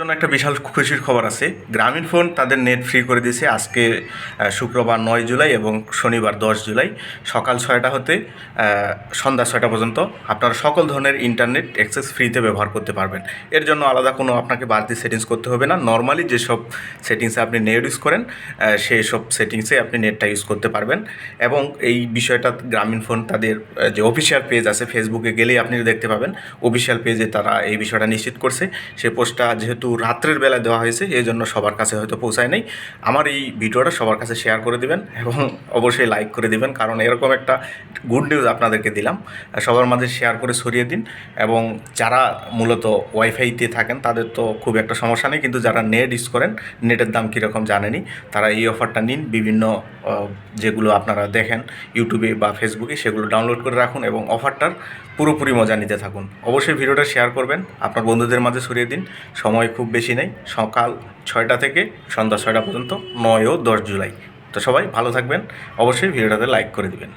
জন্য একটা বিশাল খুশির খবর আছে। গ্রামীণ ফোন তাদের নেট ফ্রি করে দিয়েছে আজকে শুক্রবার নয় জুলাই এবং শনিবার দশ জুলাই সকাল ছয়টা হতে সন্ধ্যা ছয়টা পর্যন্ত। আপনারা সকল ধরনের ইন্টারনেট অ্যাক্সেস ফ্রিতে ব্যবহার করতে পারবেন। এর জন্য আলাদা কোনো আপনাকে বাড়তি সেটিংস করতে হবে না। নর্মালি যেসব সেটিংসে আপনি নেট ইউজ করেন সেই সব সেটিংসে আপনি নেটটা ইউজ করতে পারবেন। এবং এই বিষয়টা গ্রামীণ ফোন তাদের যে অফিসিয়াল পেজ আছে ফেসবুকে গেলেই আপনি দেখতে পাবেন। অফিসিয়াল পেজে তারা এই বিষয়টা নিশ্চিত করছে। সে পোস্টটা যেহেতু রাত্রের বেলা দেওয়া হয়েছে, এই জন্য সবার কাছে হয়তো পৌঁছায় নাই। আমার এই ভিডিওটা সবার কাছে শেয়ার করে দিবেন এবং অবশ্যই লাইক করে দিবেন, কারণ এরকম একটা গুড নিউজ আপনাদেরকে দিলাম। সবার মাঝে শেয়ার করে ছড়িয়ে দিন এবং যারা মূলত ওয়াইফাইতে থাকেন, তাদের তো খুব একটা সমস্যা নেই, কিন্তু যারা নেট ইউজ করেন নেটের দাম কীরকম জানেনি, তারা এই অফারটা নিন। বিভিন্ন যেগুলো আপনারা দেখেন ইউটিউবে বা ফেসবুকে, সেগুলো ডাউনলোড করে রাখুন এবং অফারটার পুরোপুরি মজা নিতে থাকুন। অবশ্যই ভিডিওটা শেয়ার করবেন। আপনার বন্ধুদের মাঝে ছড়িয়ে দিন। সময় খুব বেশি নেই। সকাল ছয়টা থেকে সন্ধ্যা ছয়টা পর্যন্ত নয় ও দশ জুলাই। তো সবাই ভালো থাকবেন। অবশ্যই ভিডিওটাতে লাইক করে দিবেন।